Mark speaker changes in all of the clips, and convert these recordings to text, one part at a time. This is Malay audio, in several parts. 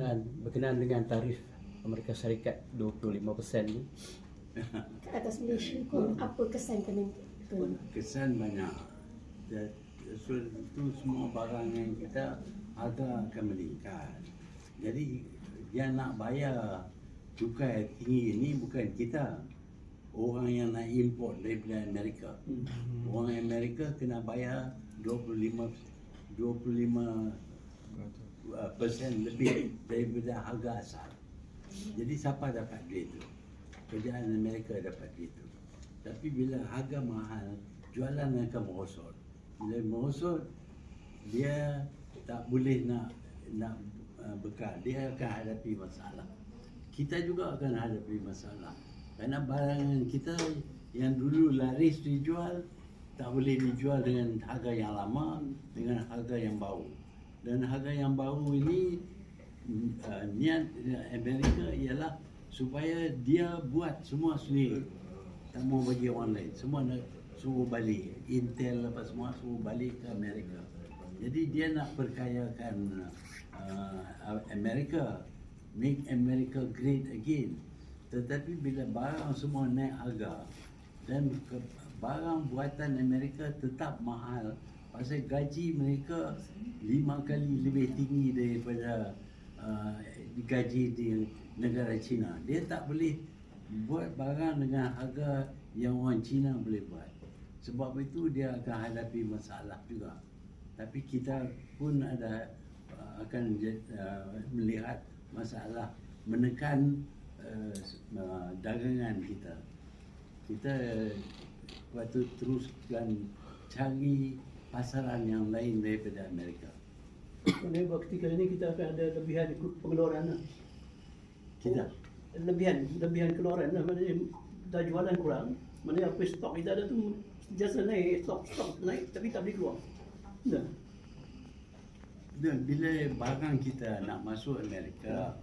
Speaker 1: berkenaan berkenaan dengan tarif Amerika Syarikat 25% ni.
Speaker 2: Ke atas Malaysia pun apa kesan kena tu?
Speaker 3: kesan banyak. So, itu semua barang yang kita harga akan meningkat. Jadi yang nak bayar cukai tinggi ni bukan kita. Orang yang nak import daripada Amerika. Orang Amerika kena bayar 25 25 uh, persen lebih daripada harga asal. Jadi siapa dapat duit tu? Kerajaan Amerika dapat duit tu. Tapi bila harga mahal jualan akan merosot. Bila merosot dia tak boleh nak nak uh, bekal. Dia akan hadapi masalah. Kita juga akan hadapi masalah. Kerana barangan kita yang dulu laris dijual tak boleh dijual dengan harga yang lama dengan harga yang baru dan harga yang baru ini uh, niat Amerika ialah supaya dia buat semua sendiri. Tak mau bagi orang lain. Semua nak suruh balik. Intel apa semua suruh balik ke Amerika. Jadi dia nak perkayakan uh, Amerika. Make America great again. Tetapi bila barang semua naik harga dan barang buatan Amerika tetap mahal pasal gaji mereka lima kali lebih tinggi daripada uh, gaji di negara China. Dia tak boleh buat barang dengan harga yang orang China boleh buat. Sebab itu dia akan hadapi masalah juga. Tapi kita pun ada uh, akan uh, melihat masalah menekan uh, uh, dagangan kita. Kita uh, patut teruskan cari pasaran yang lain daripada Amerika.
Speaker 4: Maknanya bahawa ketika ini kita akan ada lebihan pengeluaran lah.
Speaker 3: Kita
Speaker 4: Lebihan, lebihan keluaran lah. Maknanya dah jualan kurang. Maknanya apa stok kita ada tu jasa naik, stok, stok naik tapi tak boleh keluar. Dah.
Speaker 3: Dan bila barang kita nak masuk Amerika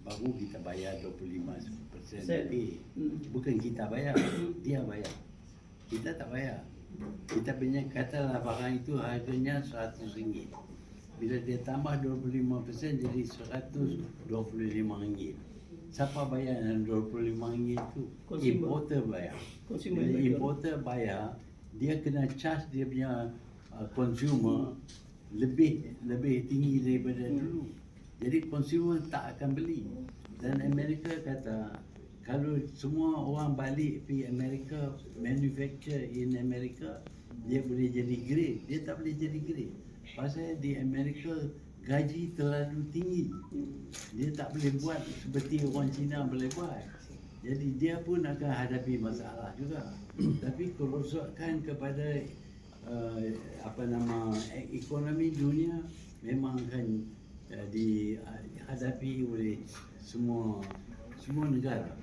Speaker 3: baru kita bayar 25%
Speaker 4: Sen.
Speaker 3: lebih.
Speaker 4: Hmm.
Speaker 3: Bukan kita bayar, dia bayar. Kita tak bayar. Kita punya katalah barang itu harganya RM100. Bila dia tambah 25% jadi RM125. Siapa bayar yang RM25 itu?
Speaker 4: Consumer.
Speaker 3: Importer bayar.
Speaker 4: Consumer bayar.
Speaker 3: importer bayar, dia kena charge dia punya uh, consumer lebih lebih tinggi daripada dulu. Jadi consumer tak akan beli. Dan Amerika kata kalau semua orang balik pergi Amerika manufacture in Amerika dia boleh jadi great. Dia tak boleh jadi great. Pasal di Amerika gaji terlalu tinggi. Dia tak boleh buat seperti orang Cina boleh buat. Jadi dia pun akan hadapi masalah juga. Tapi kerosakan kepada uh, apa nama ekonomi dunia memang akan uh, dihadapi oleh semua semua negara.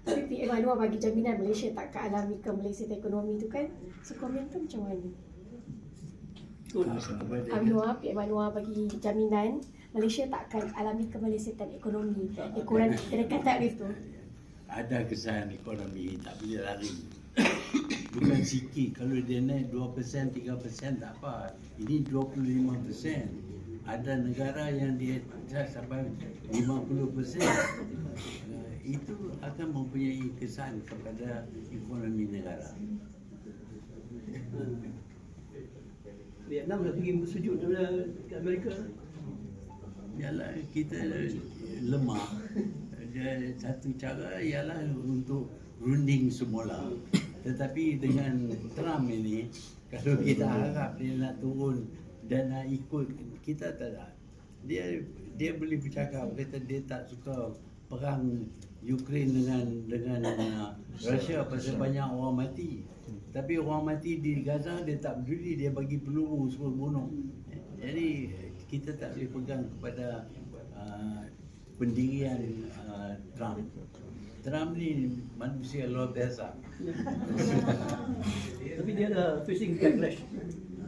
Speaker 2: Tapi PM Anwar bagi jaminan Malaysia tak akan alami kemelesetan ekonomi tu kan. So komen tu macam mana? Anwar, PM Anwar bagi jaminan Malaysia tak akan alami kemelesetan ekonomi. Ekoran dekat tarif tu.
Speaker 3: ada kesan ekonomi tak boleh lari. Bukan sikit kalau dia naik 2%, 3% tak apa. Ini 25%. Ada negara yang dia sampai 50%. Itu akan mempunyai kesan kepada ekonomi negara.
Speaker 4: Vietnam dah pergi bersujud kat Amerika.
Speaker 3: Ialah kita lemah. Dia satu cara ialah untuk runding semula. Tetapi dengan Trump ini, kalau kita harap dia nak turun dan nak ikut, kita tak nak. Dia dia boleh bercakap kata dia tak suka perang Ukraine dengan dengan uh, Russia pasal banyak orang mati. Tapi orang mati di Gaza dia tak peduli dia bagi peluru suruh bunuh. Jadi kita tak boleh pegang kepada uh, pendirian uh, Trump. Trump ni manusia luar biasa.
Speaker 4: Tapi dia ada facing backlash.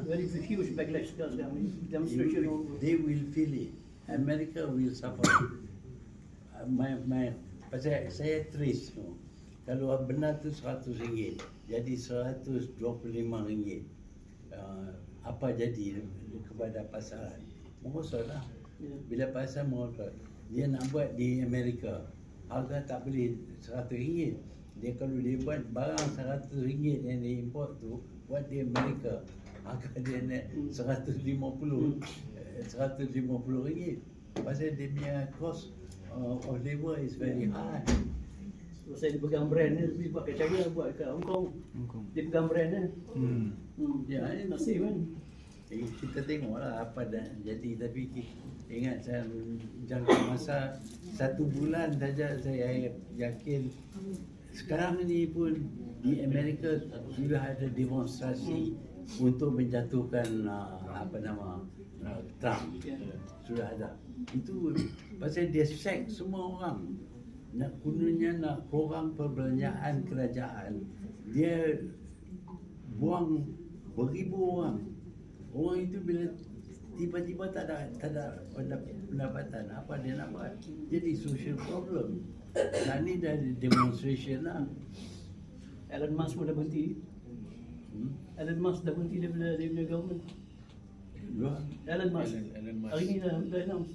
Speaker 4: Very huge backlash sekarang.
Speaker 3: They
Speaker 4: Demonstration
Speaker 3: they will feel it. America will suffer. Uh, my, my, pasal saya trace tu. Kalau benar tu RM100, jadi RM125. Uh, apa jadi kepada pasaran? Merosot lah.
Speaker 4: Ya.
Speaker 3: Bila pasal motor, dia nak buat di Amerika. Harga tak boleh RM100. Dia kalau dia buat barang RM100 yang dia import tu, buat di Amerika. Harga dia naik
Speaker 4: Hmm.
Speaker 3: RM150. eh, RM150. Pasal dia punya cost uh, of labor is very high.
Speaker 4: So, saya pegang brand ni, buat kat China, buat kat Hong Kong. Dia pegang brand ni.
Speaker 1: Hmm.
Speaker 4: Hmm.
Speaker 3: Ya, ini-
Speaker 4: nasib kan.
Speaker 3: Eh, kita tengoklah apa dah jadi tapi ingat saya jangka masa satu bulan saja saya yakin sekarang ini pun di Amerika sudah ada demonstrasi untuk menjatuhkan uh, apa nama Trump
Speaker 4: Ya.
Speaker 3: sudah ada itu pasal dia sack semua orang nak gunanya nak kurang perbelanjaan kerajaan dia buang beribu orang orang itu bila tiba-tiba tak ada tak ada pendapatan apa dia nak buat jadi social problem dan ni dah demonstration lah
Speaker 4: Elon Musk pun dah berhenti.
Speaker 3: hmm?
Speaker 4: Elon Musk dah berhenti daripada dia punya government. Elon Musk.
Speaker 5: Elon- Elon Musk.
Speaker 4: Hari ni dah, dah announce.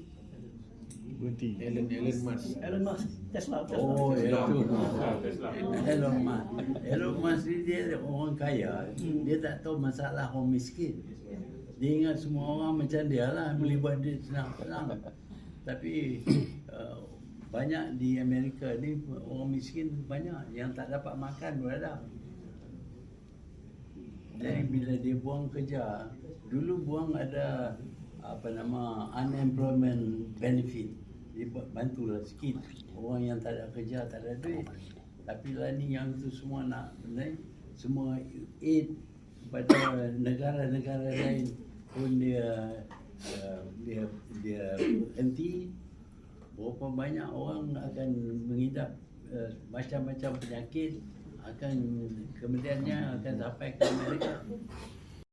Speaker 1: Berhenti.
Speaker 5: Elon Elon Musk.
Speaker 4: Elon Musk. Tesla. Tesla.
Speaker 3: Oh,
Speaker 5: Tesla.
Speaker 3: itu.
Speaker 5: Tesla.
Speaker 3: Elon Musk. Elon Musk ni dia orang kaya.
Speaker 4: Hmm.
Speaker 3: Dia tak tahu masalah orang miskin. Dia ingat semua orang macam dia lah boleh buat duit senang-senang. Tapi uh, banyak di Amerika ni orang miskin banyak yang tak dapat makan pun ada. Jadi bila dia buang kerja, dulu buang ada apa nama unemployment benefit. Dia bantulah sikit orang yang tak ada kerja, tak ada duit. Tapi lah ni yang tu semua nak ni, semua aid kepada negara-negara lain pun dia uh, dia dia henti berapa banyak orang akan mengidap uh, macam-macam penyakit akan kemudiannya akan sampai ke Amerika